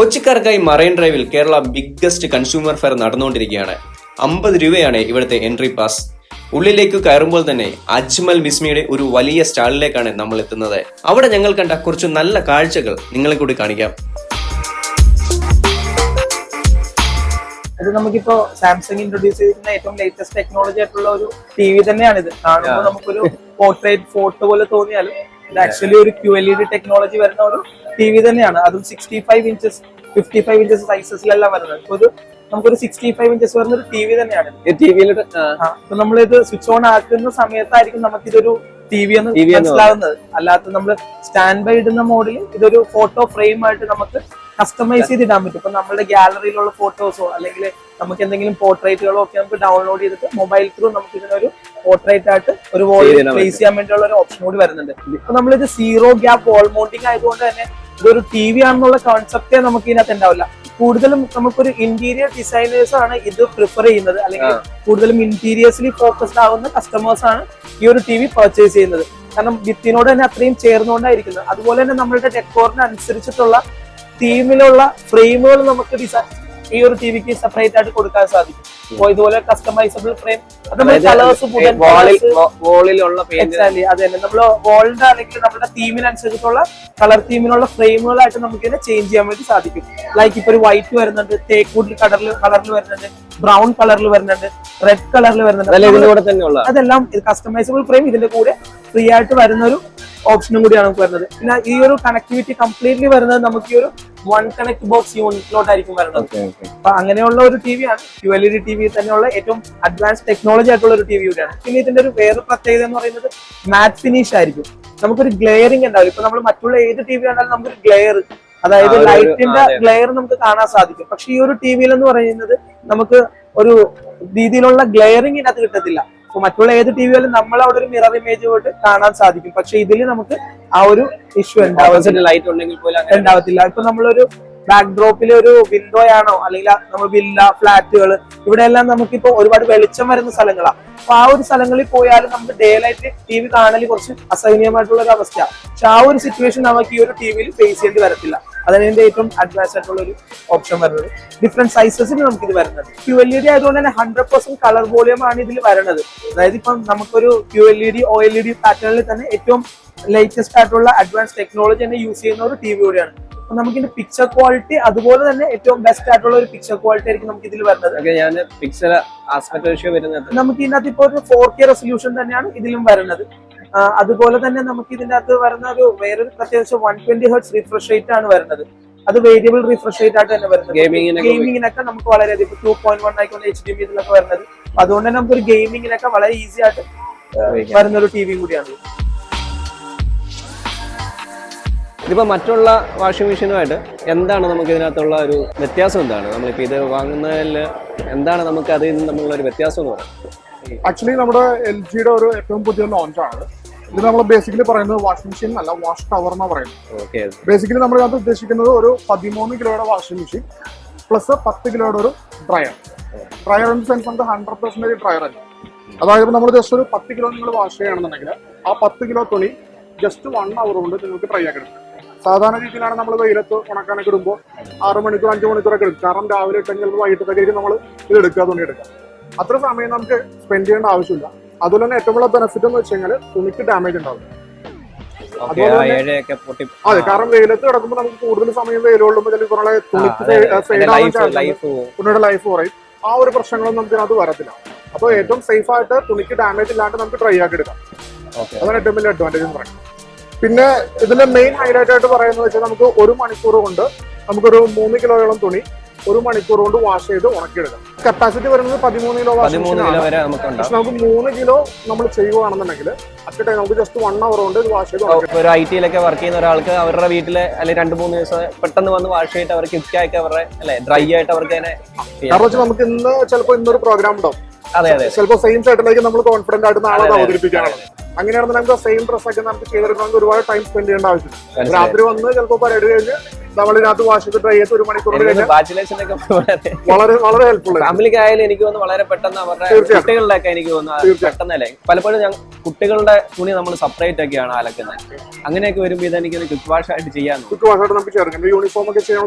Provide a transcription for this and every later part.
കൊച്ചിക്കാർക്കായി marine ഡ്രൈവിൽ Kerala biggest consumer fair നടന്നുകൊണ്ടിരിക്കുകയാണ്. അമ്പത് രൂപയാണ് ഇവിടുത്തെ എൻട്രി പാസ്. ഉള്ളിലേക്ക് കയറുമ്പോൾ തന്നെ അജ്മൽ ബിസ്മിയുടെ ഒരു വലിയ സ്റ്റാളിലേക്കാണ് നമ്മൾ എത്തുന്നത് അവിടെ ഞങ്ങൾ കണ്ട കുറച്ച് നല്ല കാഴ്ചകൾ നിങ്ങളെ കൂടി കാണിക്കാം. ഇത് നമുക്കിപ്പോ സാംസങ് ഇൻട്രൊഡ്യൂസ് ചെയ്തിരുന്ന ഏറ്റവും ലേറ്റസ്റ്റ് ടെക്നോളജി ആയിട്ടുള്ള ഒരു ടി വി തന്നെയാണ് ഇത് കാണുമ്പോൾ നമുക്കൊരു പോർട്രേറ്റ് ഫോട്ടോ പോലെ തോന്നിയാലും ഇത് ആക്ച്വലി ഒരു Q L E D technology വരുന്ന ഒരു ടി വി തന്നെയാണ്. അതും sixty five inches fifty five inches സൈസസിലല്ല വരുന്നത്. ഇപ്പൊ ഒരു നമുക്കൊരു സിക്സ്റ്റി ഫൈവ് ഇഞ്ചസ് വരുന്ന ഒരു ടി വി തന്നെയാണ് അപ്പൊ നമ്മളിത് സ്വിച്ച് ഓൺ ആക്കുന്ന സമയത്തായിരിക്കും നമുക്കിതൊരു ടി വി എന്ന് മനസ്സിലാവുന്നത്. അല്ലാത്ത നമ്മൾ സ്റ്റാൻഡ് ബൈ ഇടുന്ന മോഡിൽ ഇതൊരു ഫോട്ടോ ഫ്രെയിം ആയിട്ട് നമുക്ക് കസ്റ്റമൈസ് ചെയ്ത് ഇടാൻ പറ്റും. ഇപ്പൊ നമ്മുടെ ഗാലറിയിലുള്ള ഫോട്ടോസോ അല്ലെങ്കിൽ നമുക്ക് എന്തെങ്കിലും പോർട്രേറ്റുകളോ ഒക്കെ നമുക്ക് ഡൗൺലോഡ് ചെയ്തിട്ട് മൊബൈൽ ത്രൂ നമുക്ക് ഇതിനൊരു പോർട്രേറ്റ് ആയിട്ട് ഒരു വോൾ ചെയ്ത് പ്ലേസ് ചെയ്യാൻ വേണ്ടിയുള്ള ഒരു ഓപ്ഷൻ കൂടി വരുന്നുണ്ട്. ഇപ്പൊ നമ്മളിത് സീറോ ഗ്യാപ്പ് വോൾ മൗണ്ടിങ് ആയതുകൊണ്ട് തന്നെ ഇതൊരു ടി വി ആണെന്നുള്ള കോൺസെപ്റ്റേ നമുക്ക് ഇതിനകത്ത് ഉണ്ടാവില്ല. കൂടുതലും നമുക്കൊരു ഇന്റീരിയർ ഡിസൈനേഴ്സ് ആണ് ഇത് പ്രിഫർ ചെയ്യുന്നത്. അല്ലെങ്കിൽ കൂടുതലും ഇന്റീരിയേഴ്സിൽ ഫോക്കസ്ഡ് ആവുന്ന കസ്റ്റമേഴ്സ് ആണ് ഈ ഒരു ടി വി പർച്ചേസ് ചെയ്യുന്നത്. കാരണം വിത്തിനോട് തന്നെ അത്രയും ചേർന്നുകൊണ്ടായിരിക്കുന്നത്. അതുപോലെ തന്നെ നമ്മളുടെ ഡെക്കോറിന് അനുസരിച്ചിട്ടുള്ള തീമിലുള്ള ഫ്രെയിമുകൾ നമുക്ക് ഡിസൈൻ ഈ ഒരു ടി വിക്ക് സെപ്പറേറ്റ് ആയിട്ട് കൊടുക്കാൻ സാധിക്കും. ഇതുപോലെ കസ്റ്റമൈസബിൾ ഫ്രെയിം അത് കളേഴ്സ് വോളിൽ വോളിലുള്ള എക്സാക്ട്ലി അത് തന്നെ. നമ്മൾ വോളിന്റെ ആണെങ്കിൽ നമ്മുടെ തീമിനനുസരിച്ചുള്ള കളർ തീമിനുള്ള ഫ്രെയിമുകളായിട്ട് നമുക്ക് ഇതിനെ ചേഞ്ച് ചെയ്യാൻ വേണ്ടി സാധിക്കും. ലൈക്ക് ഇപ്പൊ ഒരു വൈറ്റ് വരുന്നുണ്ട് തേക്കൂട്ടിൽ കളറിൽ കളറിൽ വരുന്നുണ്ട് ബ്രൗൺ കളറിൽ വരുന്നുണ്ട് റെഡ് കളറിൽ വരുന്നുണ്ട്. അതെല്ലാം കസ്റ്റമൈസബിൾ ഫ്രെയിം ഇതിന്റെ കൂടെ ഫ്രീ ആയിട്ട് വരുന്ന ഒരു ഓപ്ഷനും കൂടിയാണ് നമുക്ക് വരുന്നത്. പിന്നെ ഈ ഒരു കണക്ടിവിറ്റി കംപ്ലീറ്റ്ലി വരുന്നത് നമുക്ക് ഈ ഒരു വൺ കണക്ട് ബോക്സ് യൂണിറ്റിലോട്ടായിരിക്കും വരുന്നത്. അപ്പൊ അങ്ങനെയുള്ള ഒരു ടി വി ആണ്. Q L E D T V തന്നെയുള്ള ഏറ്റവും അഡ്വാൻസ് ടെക്നോളജി ആയിട്ടുള്ള ഒരു ടി വി കൂടിയാണ്. പിന്നെ ഇതിന്റെ ഒരു വേറെ പ്രത്യേകത എന്ന് പറയുന്നത് മാറ്റ് ഫിനിഷ് ആയിരിക്കും. നമുക്കൊരു ഗ്ലെയറിംഗ് ഉണ്ടാവില്ല. ഇപ്പൊ നമ്മൾ മറ്റുള്ള ഏത് ടി വി കണ്ടാലും നമുക്കൊരു ഗ്ലെയർ അതായത് ലൈറ്റിന്റെ ഗ്ലെയർ നമുക്ക് കാണാൻ സാധിക്കും. പക്ഷെ ഈ ഒരു ടി വിയിൽ എന്ന് പറയുന്നത് നമുക്ക് ഒരു രീതിയിലുള്ള ഗ്ലെയറിംഗ് ഇതിനകത്ത് കിട്ടത്തില്ല. ഇപ്പൊ മറ്റുള്ള ഏത് ടി വിയിലും നമ്മൾ അവിടെ ഒരു മിറർ ഇമേജ് പോയിട്ട് കാണാൻ സാധിക്കും. പക്ഷെ ഇതിൽ നമുക്ക് ആ ഒരു ഇഷ്യൂ ഉണ്ടാവും ലൈറ്റ് ഉണ്ടെങ്കിൽ പോലും ഉണ്ടാവത്തില്ല. ഇപ്പൊ നമ്മളൊരു ബാക്ക് ഡ്രോപ്പിൽ ഒരു വിൻഡോ ആണോ? അല്ലെങ്കിൽ നമ്മൾ വില്ല ഫ്ലാറ്റുകൾ ഇവിടെ എല്ലാം നമുക്കിപ്പോ ഒരുപാട് വെളിച്ചം വരുന്ന സ്ഥലങ്ങളാണ് അപ്പൊ ആ ഒരു സ്ഥലങ്ങളിൽ പോയാലും നമുക്ക് ഡേ ലൈറ്റ് ടി വി കാണൽ കുറച്ച് അസഹനീയമായിട്ടുള്ള ഒരു അവസ്ഥ പക്ഷെ ആ ഒരു സിറ്റുവേഷൻ നമുക്ക് ഈ ഒരു ടി വിയിൽ ഫേസ് ചെയ്യേണ്ടി വരത്തില്ല. അതാണ് ഇതിന്റെ ഏറ്റവും അഡ്വാൻസ് ആയിട്ടുള്ള ഒരു ഓപ്ഷൻ വരുന്നത്. ഡിഫറെന്റ് സൈസസിന് നമുക്ക് ഇത് വരുന്നത്. ക്യു എൽ ഇ ഡി ആയതുകൊണ്ട് തന്നെ ഹൺഡ്രഡ് പെർസെന്റ് കളർ വോളിയം ആണ് ഇതിൽ വരുന്നത് അതായത് ഇപ്പം നമുക്കൊരു Q L E D O L E D പാറ്റേണിൽ തന്നെ ഏറ്റവും ലേറ്റസ്റ്റ് ആയിട്ടുള്ള അഡ്വാൻസ് ടെക്നോളജി തന്നെ യൂസ് ചെയ്യുന്ന ഒരു ടി വി കൂടിയാണ്. അപ്പൊ നമുക്ക് ഇതിന്റെ പിക്ചർ ക്വാളിറ്റി അതുപോലെ തന്നെ ഏറ്റവും ബെസ്റ്റ് ആയിട്ടുള്ള ഒരു പിക്ചർ ക്വാളിറ്റി ആയിരിക്കും നമുക്ക് ഇതിൽ വരുന്നത്. ഞാൻ പിക്സൽ ആസ്പെക്ട് റേഷ്യോ വരുന്നത്. നമുക്ക് ഇതിനകത്ത് ഇപ്പോൾ ഒരു ഫോർ കെ റെസൊല്യൂഷൻ തന്നെയാണ് ഇതിലും വരുന്നത്. അതുപോലെ തന്നെ നമുക്ക് ഇതിന്റെ അകത്ത് വരുന്ന ഒരു വേറൊരു പ്രത്യേകിച്ച് one twenty hertz refresh rate ആണ് വരുന്നത്. അത് വേരിയബിൾ റിഫ്രഷ് റേറ്റ് ആയിട്ട് തന്നെ വരുന്നത്. ഗെയിമിങ്ങിനൊക്കെ നമുക്ക് വളരെയധികം ടു പോയിന്റ് വൺ ആയിക്കൊണ്ട് എച്ച് ഡി ഇതിലൊക്കെ വരുന്നത്. അതുകൊണ്ട് തന്നെ നമുക്ക് ഒരു ഗെയിമിങ്ങിനൊക്കെ വളരെ ഈസി ആയിട്ട് വരുന്ന ഒരു ടി വിയും കൂടിയാണ്. ഇതിപ്പോ മറ്റുള്ള വാഷിംഗ് മെഷീനുമായിട്ട് എന്താണ് നമുക്ക് ഇതിനകത്തുള്ള ഒരു വ്യത്യാസം എന്താണ്? നമ്മളിപ്പോൾ ഇത് വാങ്ങുന്നതിൽ എന്താണ് നമുക്ക് അതിൽ നിന്ന് തമ്മിലുള്ള ഒരു വ്യത്യാസം എന്ന് പറയുന്നത് ആക്ച്വലി നമ്മുടെ എൽ ജിയുടെ ഒരു ഏറ്റവും പുതിയ ലോഞ്ചാണ് ഇത് നമ്മൾ ബേസിക്കലി പറയുന്നത് വാഷിംഗ് മെഷീൻ അല്ല വാഷ് ടവർ എന്നാണ് പറയുന്നത്. ബേസിക്കലി നമ്മൾ ഇതിനകത്ത് ഉദ്ദേശിക്കുന്നത് ഒരു പതിമൂന്ന് കിലോയുടെ വാഷിംഗ് മെഷീൻ പ്ലസ് പത്ത് കിലോയുടെ ഒരു ഡ്രയർ ഡ്രയർ ഇൻ സെൻസ് നമുക്ക് ഹൺഡ്രഡ് പെർസെന്റേജ് ഡ്രയർ അല്ല? അതായത് നമ്മൾ ജസ്റ്റ് ഒരു പത്ത് കിലോ നിങ്ങൾ വാഷ് ചെയ്യുകയാണെന്നുണ്ടെങ്കിൽ ആ പത്ത് കിലോ തുണി ജസ്റ്റ് വൺ അവർ കൊണ്ട് നിങ്ങൾക്ക് ഡ്രൈ ആക്കി എടുക്കും. സാധാരണ രീതിയിലാണ് നമ്മൾ വെയിലത്ത് ഉണക്കാനൊക്കെ ഇടുമ്പോൾ ആറ് മണിക്കൂർ അഞ്ച് മണിക്കൂറൊക്കെ എടുക്കും. കാരണം രാവിലെ ഇട്ടെങ്കിൽ ചിലപ്പോൾ വൈകിട്ടത്തേക്ക് നമ്മൾ ഇത് എടുക്കുക തുണി എടുക്കുക. അത്ര സമയം നമുക്ക് സ്പെൻഡ് ചെയ്യേണ്ട ആവശ്യമില്ല. അതുപോലെ തന്നെ ഏറ്റവും വലിയ ബെനിഫിറ്റ് എന്ന് വെച്ച് കഴിഞ്ഞാൽ തുണിക്ക് ഡാമേജ് ഉണ്ടാവും. അതെ കാരണം വെയിലത്ത് കിടക്കുമ്പോൾ നമുക്ക് കൂടുതൽ സമയം വെയിൽ കൊള്ളുമ്പോൾ ചിലപ്പോൾ തുണിയുടെ ലൈഫ് കുറയും. ആ ഒരു പ്രശ്നങ്ങളൊന്നും നമുക്ക് അത് വരത്തില്ല. അപ്പോൾ ഏറ്റവും സേഫ് ആയിട്ട് തുണിക്ക് ഡാമേജ് ഇല്ലാണ്ട് നമുക്ക് ഡ്രൈ ആക്കി എടുക്കാം. അതാണ് ഏറ്റവും വലിയ അഡ്വാന്റേജ് എന്ന് പറയുന്നത്. പിന്നെ ഇതിന്റെ മെയിൻ ഹൈലൈറ്റ് ആയിട്ട് പറയുന്നത് വെച്ചാൽ നമുക്ക് ഒരു മണിക്കൂർ കൊണ്ട് നമുക്കൊരു മൂന്ന് കിലോയോളം തുണി ഒരു മണിക്കൂർ കൊണ്ട് വാഷ് ചെയ്ത് ഉണക്കിയെടുക്കാം. കപ്പാസിറ്റി വരുന്നത് പതിമൂന്ന് കിലോ വാഷിംഗ് മെഷീനാണ് പക്ഷെ നമുക്ക് മൂന്ന് കിലോ നമ്മൾ ചെയ്യുകയാണെന്നുണ്ടെങ്കിൽ അറ്റ് ടൈം നമുക്ക് ജസ്റ്റ് വൺ അവർ കൊണ്ട് ഇത് വാഷ് ചെയ്ത് ഒരു ഐ ടിയിലൊക്കെ വർക്ക് ചെയ്യുന്ന ഒരാൾക്ക് അവരുടെ വീട്ടിലെ അല്ലെങ്കിൽ രണ്ട് മൂന്ന് ദിവസം പെട്ടെന്ന് വന്ന് വാഷ് ചെയ്തിട്ട് അവർക്ക് ക്വിക്കായിട്ട് അവരുടെ അല്ലെ ഡ്രൈ ആയിട്ട് അവർക്ക് തന്നെ. കാരണം നമുക്ക് ഇന്ന് ചിലപ്പോൾ ഇന്നൊരു പ്രോഗ്രാം ഉണ്ടാവും. ചിലപ്പോൾ സെയിം ഷർട്ടിലേക്ക് നമ്മൾ കോൺഫിഡന്റ് ആയിട്ട് നാളെ അവതരിപ്പിക്കാനാണ്. അങ്ങനെയാണെന്ന് നമുക്ക് സെയിം ഡ്രസ് ഒക്കെ നമുക്ക് ചെയ്തെടുക്കണമെങ്കിൽ ഒരുപാട് ടൈം സ്പെൻഡ് ചെയ്യേണ്ട ആവശ്യമില്ല. രാത്രി വന്ന് ചിലപ്പോൾ പരേഡ് കഴിഞ്ഞ് നമ്മൾ ഇതിനകത്ത് വാഷ് ചെയ്ത് ട്രൈ ചെയ്ത് ഒരു മണിക്കൂർ വളരെ വളരെ ഹെൽപ്ഫുൾ ഫാമിലിക്കായാലും എനിക്ക് തോന്നുന്നു വളരെ പെട്ടെന്ന് അവരുടെ കുട്ടികളുടെയൊക്കെ കുട്ടികളുടെ ഒക്കെ എനിക്ക് തോന്നുന്നു. പെട്ടെന്നല്ലേ പലപ്പോഴും ഞാൻ കുട്ടികളുടെ തുണി നമ്മൾ സെപ്പറേറ്റ് ഒക്കെയാണ് അലക്കുന്നത്. അങ്ങനെയൊക്കെ വരുമ്പോൾ ഇത് എനിക്ക് ക്വിക്ക് വാഷ് ആയിട്ട് ചെയ്യാൻ ക്വിക്ക് വാഷായിട്ട് നമുക്ക് ചേർക്കാം യൂണിഫോം ഒക്കെ ചെയ്യാം.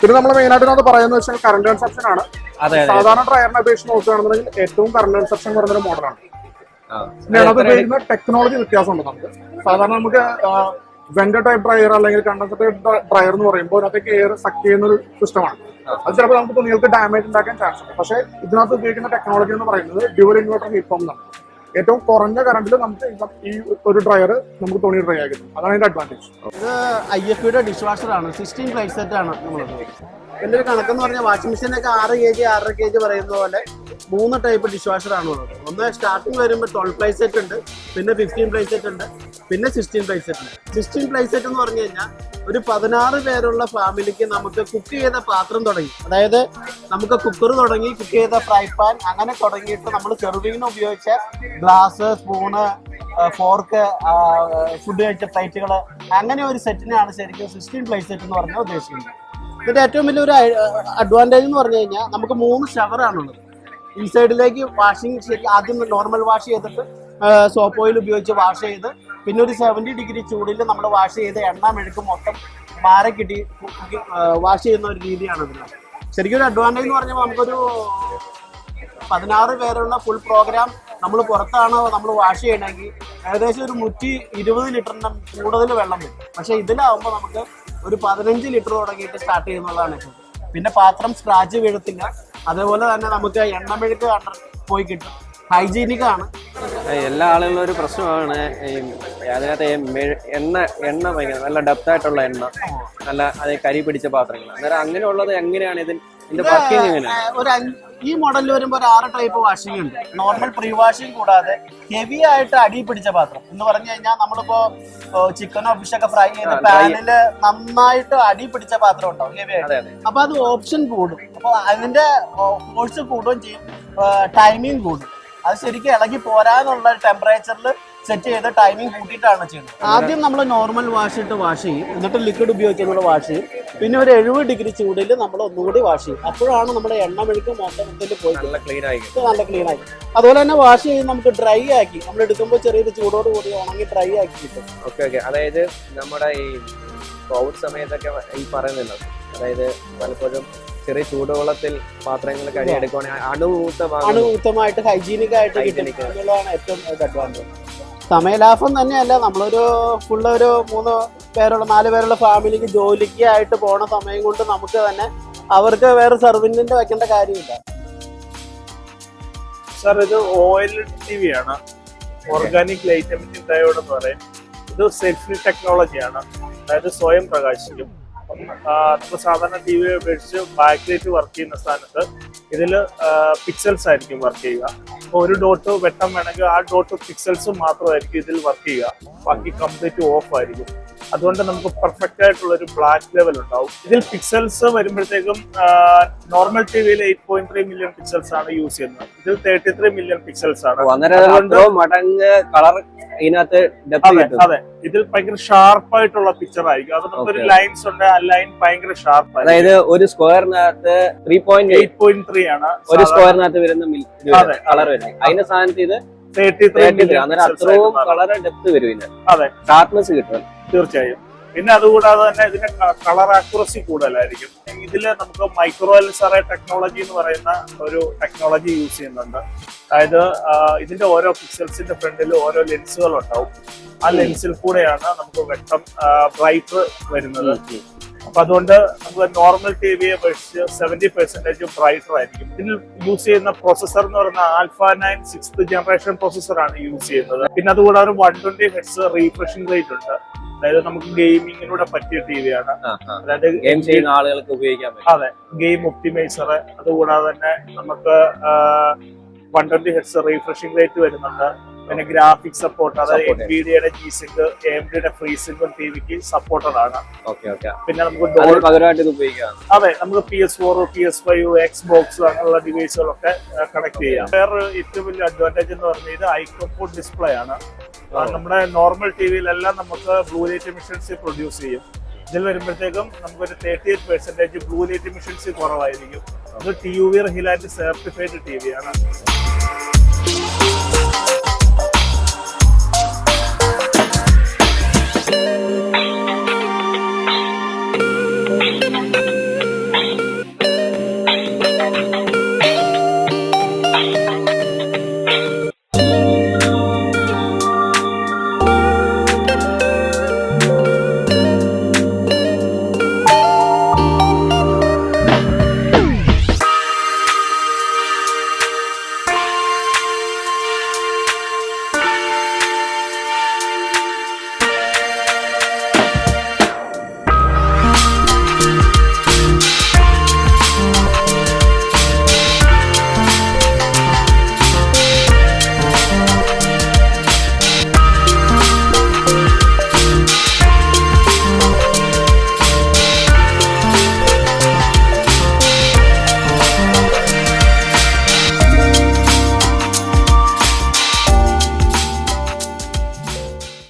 പിന്നെ നമ്മൾ മെയിൻ ആയിട്ട് പറയുന്നത് വെച്ചാൽ കറണ്ട് കൺസപ്ഷൻ ആണ്. സാധാരണ ടയറിനെ അപേക്ഷിച്ച് നോക്കുകയാണെന്നുണ്ടെങ്കിൽ ഏറ്റവും കറണ്ട് കൺസപ്ഷൻ കുറഞ്ഞൊരു മോഡലാണ് ആ. പിന്നെ അത് ഉപയോഗിക്കുന്ന ടെക്നോളജി വ്യത്യാസമുണ്ട് നമുക്ക്. സാധാരണ നമുക്ക് വെന്റർ ടൈപ്പ് ഡ്രയർ അല്ലെങ്കിൽ കണ്ടൻസർ ടൈപ്പ് ഡ്രയർ എന്ന് പറയുമ്പോൾ അതിനകത്തേക്ക് എയർ സക്ക് ചെയ്യുന്ന ഒരു സിസ്റ്റമാണ് അത് ചിലപ്പോൾ നമുക്ക് തുണികൾക്ക് ഡാമേജ് ഉണ്ടാക്കാൻ ചാൻസ് ഉണ്ട്. പക്ഷേ ഇതിനകത്ത് ഉപയോഗിക്കുന്ന ടെക്നോളജി എന്ന് പറയുന്നത് ഡ്യൂവൽ ഇൻവേർട്ടർ ഹീറ്റ് പമ്പ് എന്നാണ്. ഏറ്റവും കുറഞ്ഞ കറണ്ടിൽ നമുക്ക് ഈ ഒരു ഡ്രയർ നമുക്ക് തുണി ഡ്രൈ ആക്കി അതാണ് അതിന്റെ അഡ്വാന്റേജ് ഇത് ഐ എഫ് ഡിഷ് വാഷർ ആണ്. സിക്സ്റ്റീൻ പ്ലേറ്റ് സെറ്റ് ആണ് നമ്മൾ ഉപയോഗിക്കുന്നത് എന്റെ ഒരു കണക്കെന്ന് പറഞ്ഞാൽ വാഷിംഗ് മെഷീനൊക്കെ ആറ് കെ ജി ആറര കെ ജി പറയുന്ന പോലെ മൂന്ന് ടൈപ്പ് ഡിഷ് വാഷർ ആണ് ഉള്ളത്. ഒന്ന് സ്റ്റാർട്ടിങ് വരുമ്പോൾ ട്വൽവ് പ്ലൈ സെറ്റ് ഉണ്ട് പിന്നെ ഫിഫ്റ്റീൻ പ്ലൈ സെറ്റ് ഉണ്ട് പിന്നെ സിക്സ്റ്റീൻ പ്ലൈ സെറ്റ് ഉണ്ട്. സിക്സ്റ്റീൻ പ്ലൈ സെറ്റ് എന്ന് പറഞ്ഞു കഴിഞ്ഞാൽ ഒരു പതിനാറ് പേരുള്ള ഫാമിലിക്ക് നമുക്ക് കുക്ക് ചെയ്ത പാത്രം തുടങ്ങി. അതായത് നമുക്ക് കുക്കർ തുടങ്ങി കുക്ക് ചെയ്ത ഫ്രൈ പാൻ അങ്ങനെ തുടങ്ങിയിട്ട് നമ്മൾ സെർവിങ്ങിന് ഉപയോഗിച്ച ഗ്ലാസ് സ്പൂണ് ഫോർക്ക് ഫുഡ് കഴിച്ച പ്ലേറ്റുകൾ അങ്ങനെ ഒരു സെറ്റിനാണ് ശരിക്കും സിക്സ്റ്റീൻ പ്ലേറ്റ് സെറ്റ് എന്ന് പറഞ്ഞാൽ ഉദ്ദേശിക്കുന്നത്. ഇതിന്റെ ഏറ്റവും വലിയൊരു അഡ്വാന്റേജ് എന്ന് പറഞ്ഞു കഴിഞ്ഞാൽ നമുക്ക് മൂന്ന് ഷവറാണുള്ളത് ഈ സൈഡിലേക്ക് വാഷിംഗ് ശരി ആദ്യം നോർമൽ വാഷ് ചെയ്തിട്ട് സോപ്പ് ഓയിൽ ഉപയോഗിച്ച് വാഷ് ചെയ്ത് പിന്നെ ഒരു സെവന്റി ഡിഗ്രി ചൂടിൽ നമ്മൾ വാഷ് ചെയ്ത് എണ്ണ മെഴുക്ക് മൊത്തം മാറി കിട്ടി വാഷ് ചെയ്യുന്ന ഒരു രീതിയാണ് ഇതിന് ശരിക്കും ഒരു അഡ്വാന്റേജ് എന്ന് പറഞ്ഞാൽ നമുക്കൊരു പതിനാറ് പേരുള്ള ഫുൾ പ്രോഗ്രാം നമ്മൾ പുറത്താണ് നമ്മൾ വാഷ് ചെയ്യണമെങ്കിൽ ഏകദേശം ഒരു നൂറ്റി ഇരുപത് ലിറ്ററിന്റെ കൂടുതൽ വെള്ളം വരും. പക്ഷേ ഇതിലാവുമ്പോൾ നമുക്ക് ഒരു പതിനഞ്ച് ലിറ്റർ തുടങ്ങിയിട്ട് സ്റ്റാർട്ട് ചെയ്യുന്നതാണ് പിന്നെ പാത്രം സ്ക്രാച്ച് വീഴത്തില്ല അതേപോലെ തന്നെ നമുക്ക് എണ്ണമെഴുക്ക് പോയി കിട്ടും. ഹൈജീനിക് ആണ് എല്ലാ ആളുകളും ഒരു പ്രശ്നമാണ് ഈ അതിനകത്ത് എണ്ണ എണ്ണ ഭയങ്കര നല്ല ഡെപ്ത് ആയിട്ടുള്ള എണ്ണ. നല്ല അത് കരി പിടിച്ച പാത്രങ്ങൾ. അന്നേരം അങ്ങനെയുള്ളത് എങ്ങനെയാണ് ഇതിൽ ഇതിന്റെ വർക്കിംഗ് എങ്ങനെയാണ്? ഒരു ഈ മോഡലിൽ വരുമ്പോൾ ഒരു ആറ് ടൈപ്പ് വാഷിംഗ് ഉണ്ട്. നോർമൽ പ്രീ വാഷിംഗ് കൂടാതെ ഹെവി ആയിട്ട് അടി പിടിച്ച പാത്രം. എന്ന് പറഞ്ഞു കഴിഞ്ഞാൽ നമ്മളിപ്പോ ചിക്കനോ ഫിഷൊക്കെ ഫ്രൈ ചെയ്ത പാനിൽ നന്നായിട്ട് അടി പിടിച്ച പാത്രം ഉണ്ടാവും ഹെവി ആയിട്ട്. അപ്പൊ അത് ഓപ്ഷൻ കൂടും. അപ്പൊ അതിന്റെ ഫോഴ്സ് കൂടുകയും ചെയ്യും. ടൈമിങ് കൂടും. അത് ശരിക്കും ഇളകി പോരാന്നുള്ള ടെമ്പറേച്ചറിൽ സെറ്റ് ചെയ്ത് ടൈമിംഗ് കൂട്ടിയിട്ടാണ് ചെയ്യുന്നത്. ആദ്യം നമ്മൾ നോർമൽ വാഷ് ഇട്ട് വാഷ് ചെയ്യും. എന്നിട്ട് ലിക്വിഡ് ഉപയോഗിച്ച് നമ്മൾ വാഷ് ചെയ്യും. പിന്നെ ഒരു എഴുപത് ഡിഗ്രി ചൂടിൽ നമ്മൾ ഒന്നുകൂടി വാഷ് ചെയ്യും. അപ്പോഴാണ് നമ്മുടെ എണ്ണ മെഴുക്ക് മൊത്തത്തിൽ പോയി നല്ല ക്ലീൻ ആയി ഇത് നല്ല ക്ലീൻ ആയി. അതുപോലെ തന്നെ വാഷ് ചെയ്ത് നമുക്ക് ഡ്രൈ ആക്കി. നമ്മൾ എടുക്കുമ്പോൾ ചെറിയൊരു ചൂടോട് കൂടി ഉണങ്ങി ഡ്രൈ ആക്കി കിട്ടും. ഓക്കെ ഓക്കെ അതായത് നമ്മുടെ ഈ കോവിഡ് സമയത്തൊക്കെ ഈ പറയുന്നില്ല. അതായത് പലപ്പോഴും ചെറിയ ചൂടുവെള്ളത്തിൽ പാത്രങ്ങൾ കഴുകിയെടുക്കുകയാണെങ്കിൽ അണുമൂത്ത ഭാഗം അണുയുക്തമായിട്ട് ഹൈജീനിക് ആയിട്ട് കിട്ടും. Hygienic. എന്നുള്ളതാണ് ഏറ്റവും അഡ്വാന്റേജ് സമയലാഭം തന്നെയല്ല നമ്മളൊരു ഫുള്ള് ഒരു മൂന്ന് പേരുള്ള നാല് പേരുള്ള ഫാമിലിക്ക് ജോലിക്ക് ആയിട്ട് പോണ സമയം കൊണ്ട് നമുക്ക് തന്നെ അവർക്ക് വേറെ സർവീസിന്റെ വെക്കേണ്ട കാര്യമില്ല. സർ ഇത് ഓയിൽ ടി വി ആണ്. ഓർഗാനിക് ലൈറ്റ് എമിറ്റിംഗ് ഡയോഡ് എന്ന് പറയും. ഇത് സെൽഫി ടെക്നോളജിയാണ് അതായത് സ്വയം പ്രകാശിക്കും. നമ്മൾ സാധാരണ ടി വി അപേക്ഷിച്ച് ബാക്ക് ലൈറ്റ് വർക്ക് ചെയ്യുന്ന സ്ഥാനത്ത് ഇതിൽ പിക്സൽസ് ആയിരിക്കും വർക്ക് ചെയ്യുക. അപ്പോൾ ഒരു ഡോട്ട് വെട്ടം വേണമെങ്കിൽ ആ ഡോട്ട് പിക്സൽസ് മാത്രമായിരിക്കും ഇതിൽ വർക്ക് ചെയ്യുക. ബാക്കി കംപ്ലീറ്റ് ഓഫ് ആയിരിക്കും. അതുകൊണ്ട് നമുക്ക് പെർഫെക്റ്റ് ആയിട്ടുള്ള ഒരു ബ്ലാക്ക് ലെവൽ ഉണ്ടാവും. ഇതിൽ പിക്സൽസ് വരുമ്പോഴത്തേക്കും നോർമൽ ടി വിയിൽ eight point three million pixels ആണ് യൂസ് ചെയ്യുന്നത്. ഇതിൽ തേർട്ടി ത്രീ മില്യൺ പിക്സൽസ് ആണ് അപ്പൊ അതുകൊണ്ട് മടങ്ങ് കളർ ഇതിനകത്ത് അതെ അതെ. ഇതിൽ ഭയങ്കര ഷാർപ്പ് ആയിട്ടുള്ള പിക്ചർ ആയിരിക്കും. അത് നമുക്കൊരു. ലൈൻസ് ഉണ്ട് ആ ലൈൻ ഭയങ്കര ഷാർപ്പ് അതായത് ഒരു സ്ക്വയറിനകത്ത് three point eight point three ആണ്. ഒരു സ്ക്വയറിനകത്ത് വരുന്ന കളർ വരുന്നത് അതിന്റെ സ്ഥാനത്ത് ഇത് തേർട്ടി ത്രീ അങ്ങനെ അത്രയും കളർ ഡെപ്ത് വരും ഇതിന്. അതെ. ഷാർപ്നെസ് കിട്ടും. തീർച്ചയായും. പിന്നെ അതുകൂടാതെ തന്നെ ഇതിന് കളർ ആക്യുറസി കൂടുതലായിരിക്കും. ഇതിൽ നമുക്ക് മൈക്രോ എൽസറ ടെക്നോളജി എന്ന് പറയുന്ന ഒരു ടെക്നോളജി യൂസ് ചെയ്യുന്നുണ്ട്. അതായത് ഇതിന്റെ ഓരോ പിക്സൽസിന്റെ ഫ്രണ്ടിൽ ഓരോ ലെൻസുകൾ ഉണ്ടാവും. ആ ലെൻസിൽ കൂടെയാണ് നമുക്ക് വെട്ടം ബ്രൈറ്റ് വരുന്നത്. അപ്പൊ അതുകൊണ്ട് നമുക്ക് നോർമൽ ടി വിയെ അപേക്ഷിച്ച് സെവന്റി പെർസെന്റേജ് ബ്രൈറ്റർ ആയിരിക്കും. ഇതിൽ യൂസ് ചെയ്യുന്ന പ്രോസസർ എന്ന് പറയുന്ന alpha nine sixth generation processor ആണ് യൂസ് ചെയ്യുന്നത്. പിന്നെ അതുകൂടാതെ one twenty hertz refreshing rate ഉണ്ട്. അതായത് നമുക്ക് ഗെയിമിങ്ങിലൂടെ പറ്റിയ ടി അതായത് ഗെയിം ചെയ്യുന്ന ആളുകൾക്ക് ഉപയോഗിക്കാൻ പറ്റും. അതെ ഗെയിം ഒപ്റ്റിമൈസർ അതുകൂടാതെ തന്നെ നമുക്ക് one twenty hertz refreshing rate വരുന്നുണ്ട്. പിന്നെ ഗ്രാഫിക് സപ്പോർട്ട് അതായത് എൻ ബി ഡിയുടെ ജി സിങ്ക് എം ഡിയുടെ ഫ്രീ സിങ്കും ടി വിക്ക് സപ്പോർട്ടഡ് ആണ്. പിന്നെ നമുക്ക് അതെ നമുക്ക് P S four P S five X box അങ്ങനെയുള്ള ഡിവൈസുകളൊക്കെ കണക്ട് ചെയ്യാം. വേറെ ഏറ്റവും വലിയ അഡ്വാന്റേജ് എന്ന് പറഞ്ഞാൽ ഇത് ഐക്കോഫോൺ ഡിസ്പ്ലേ ആണ്. നമ്മുടെ നോർമൽ ടി വിയിലെല്ലാം നമുക്ക് ബ്ലൂ ലൈറ്റ് മിഷൻസ് പ്രൊഡ്യൂസ് ചെയ്യും. ഇതിൽ വരുമ്പോഴത്തേക്കും നമുക്കൊരു thirty eight percentage blue light missions കുറവായിരിക്കും. ഇത് T U V Rheinland certified T V ആണ്.